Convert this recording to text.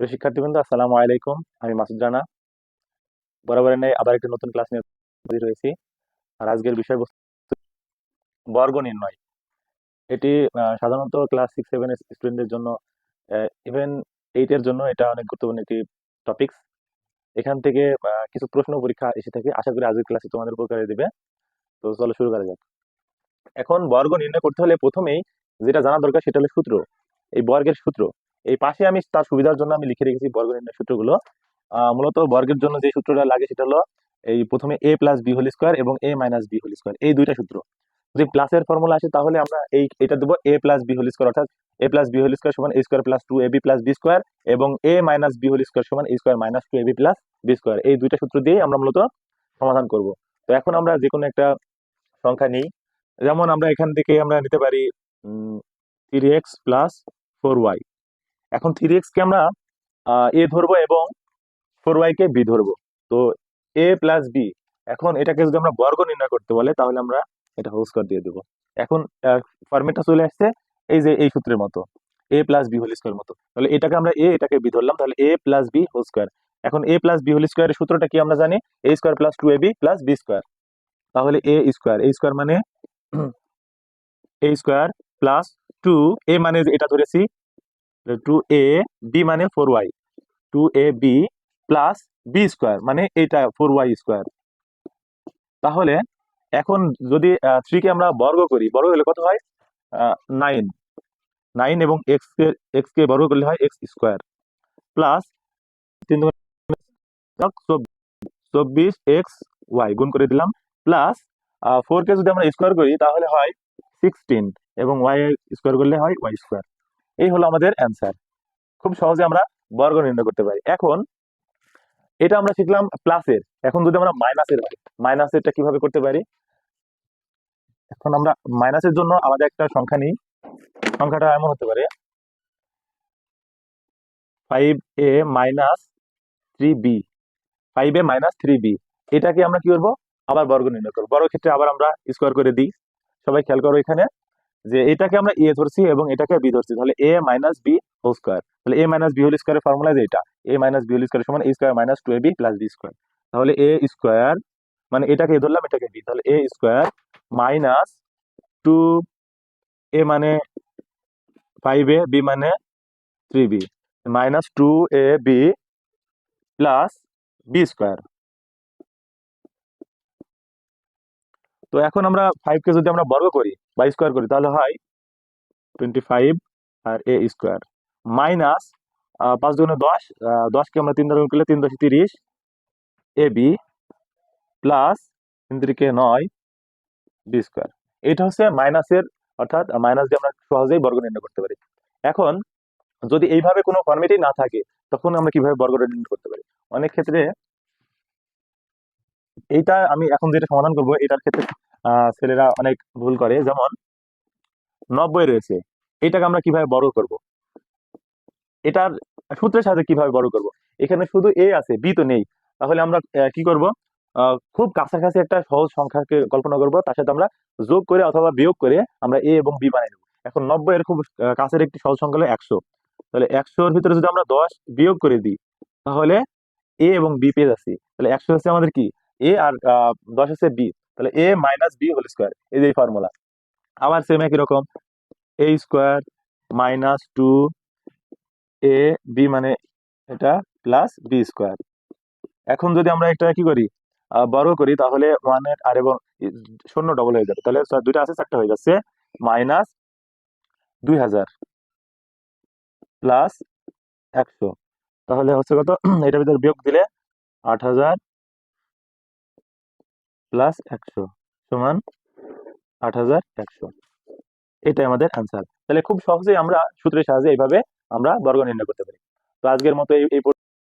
প্রিয় শিক্ষার্থীবৃন্দ, আসসালামু আলাইকুম। আমি মাসুদ রানা। বরাবরের ন্যায় আবার একটি নতুন ক্লাস নিয়ে হাজির হয়েছি। আর আজকের বিষয়বস্তু বর্গ নির্ণয়। এটি সাধারণত ক্লাস সিক্স সেভেন স্টুডেন্টদের জন্য ইভেন এইটের জন্য এটা অনেক গুরুত্বপূর্ণ একটি টপিকস এখান থেকে কিছু প্রশ্ন পরীক্ষা এসে থাকে। আশা করি আজকের ক্লাসে তোমাদের উপকারে দেবে। তো চলো শুরু করা যাক। এখন বর্গ নির্ণয় করতে হলে প্রথমেই যেটা জানা দরকার সেটা হলো সূত্র। এই বর্গের সূত্র এই পাশে আমি তার সুবিধার জন্য আমি লিখে রেখেছি বর্গ নির্ণয় সূত্রগুলো। মূলত বর্গের জন্য যে সূত্রটা লাগে সেটা হলো এই প্রথমে A plus B whole square এবং A minus B whole square এই দুইটা সূত্র। যদি প্লাসের ফর্মুলা আসে তাহলে আমরা এই, এটা দেবো A plus B whole square অর্থাৎ A plus B whole square সমান A square plus two A B plus B square এবং A minus B whole square সমান A square minus two A B plus B square এই দুইটা সূত্র দিয়ে আমরা মূলত সমাধান করব। তো এখন আমরা যে কোনো একটা সংখ্যা নিই। যেমন আমরা এখান থেকে আমরা নিতে পারি three X plus four Y এখন থ্রি এক্স কে আমরা এ ধরবো এবং ফোর ওয়াই কে বি ধরবো। তো এ প্লাস বি এখন এটাকে যদি আমরা বর্গ নির্ণয় করতে বলে, তাহলে আমরা এটা হোল স্কোয়ার দিয়ে দেবো। এখন ফরম্যাটটা চলে আসছে এই যে এই সূত্রের মতো A plus B whole square মতো। তাহলে এটাকে আমরা এ এটাকে বি ধরলাম, তাহলে A plus B whole square এখন এ প্লাস বি হোল স্কোয়ারের সূত্রটা কি আমরা জানি? A square plus two A B plus B square তাহলে এ স্কোয়ার এ স্কোয়ার মানে A square plus two A মানে এটা ধরেছি টু এ বি মানে four Y two A B plus B square মানে এইটা ফোর ওয়াই স্কোয়ার তাহলে এখন যদি থ্রিকে আমরা বর্গ করি, বর্গ হলে কত হয়? নাইন নাইন এবং এক্স কে এক্স কে বর্গ করলে হয় এক্স স্কোয়ার প্লাস তিন চব্বিশ এক্স ওয়াই গুণ করে দিলাম। প্লাস ফোর কে যদি আমরা স্কোয়ার করি, তাহলে হয় সিক্সটিন এবং ওয়াই স্কোয়ার করলে হয় ওয়াই স্কোয়ার এই হলো আমাদের অ্যান্সার খুব সহজে আমরা বর্গ নির্ণয় করতে পারি। এখন এটা আমরা শিখলাম প্লাসের এখন যদি আমরা মাইনাসের হয় মাইনাসেরটা কীভাবে করতে পারি? এখন আমরা মাইনাসের জন্য আমাদের একটা সংখ্যা নিই। সংখ্যাটা এমন হতে পারে। Five A minus three B five A minus three B এটাকে আমরা কি করব? আবার বর্গ নির্ণয় করব। বর্গ ক্ষেত্রে আবার আমরা স্কোয়ার করে দিই। সবাই খেয়াল করো এখানে। যে এটাকে আমরা এ ধরছি এবং এটাকে বি ধরছি, তাহলে A minus B whole square তাহলে এ মাইনাস বি হোল স্কোয়ারের ফর্মুলা যে এটা? A minus B whole square সমান A square minus two A B plus B square তাহলে এ স্কোয়ার মানে এটাকে এ ধরলাম, এটাকে বি তাহলে A square minus two A মানে ফাইভ এ বি মানে three B minus two A B plus B square তো এখন আমরা ফাইভ কে যদি আমরা বর্গ করি, বা স্কোয়ার করি, তাহলে হয় টোয়েন্টি ফাইভ আর এ স্কোয়ার মাইনাস পাঁচ দুগুণে দশ দশকে আমরা তিন গুণ করলে তিন দশ তিরিশ এ বি প্লাস তিন তিরিকে নয় বি স্কোয়ার এটা হচ্ছে মাইনাসের অর্থাৎ মাইনাস দিয়ে আমরা সহজেই বর্গ নির্ণয় করতে পারি। এখন যদি এইভাবে কোনো ফর্মেটই না থাকে, তখন আমরা কীভাবে বর্গ নির্ণয় করতে পারি? অনেক ক্ষেত্রে এইটা আমি এখন যেটা সমাধান করব, এটার ক্ষেত্রে ছেলেরা অনেক ভুল করে। যেমন, নব্বই রয়েছে। এটাকে আমরা কীভাবে বর্গ করব? এটার সূত্রের সাথে কীভাবে বড় করব? এখানে শুধু এ আছে বি তো নেই। তাহলে আমরা কি করব? খুব কাছাকাছি একটা সহজ সংখ্যাকে কল্পনা করব। তার সাথে আমরা যোগ করে অথবা বিয়োগ করে আমরা এ এবং বি বানাই নেব। এখন নব্বই এর খুব কাছের একটি সহজ সংখ্যা হলো একশো। তাহলে একশোর ভিতরে যদি আমরা দশ বিয়োগ করে দিই, তাহলে এ এবং বি পেয়ে যাচ্ছি। তাহলে একশো হচ্ছে আমাদের কি? এ আর দশ হচ্ছে বি তাহলে A minus B whole square এই যে ফর্মুলা আবার সেম একই রকম A square minus two A B মানে এটা প্লাস বি স্কোয়ার এখন যদি আমরা একটা কি করি বর্গ করি, তাহলে ওয়ানের আর এবং শূন্য ডবল হয়ে যাবে। তাহলে দুইটা আছে, চারটা হয়ে যাচ্ছে। মাইনাস দুই হাজার প্লাস একশো। তাহলে হচ্ছে কত? এটার ভিতরে বিয়োগ দিলে আট হাজার প্লাস একশো সমান আট হাজার একশো। এটাই আমাদের অ্যান্সার তাহলে খুব সহজেই আমরা সূত্রের সাহায্যে এইভাবে আমরা বর্গ নির্ণয় করতে পারি। তো আজকের মতো এই এই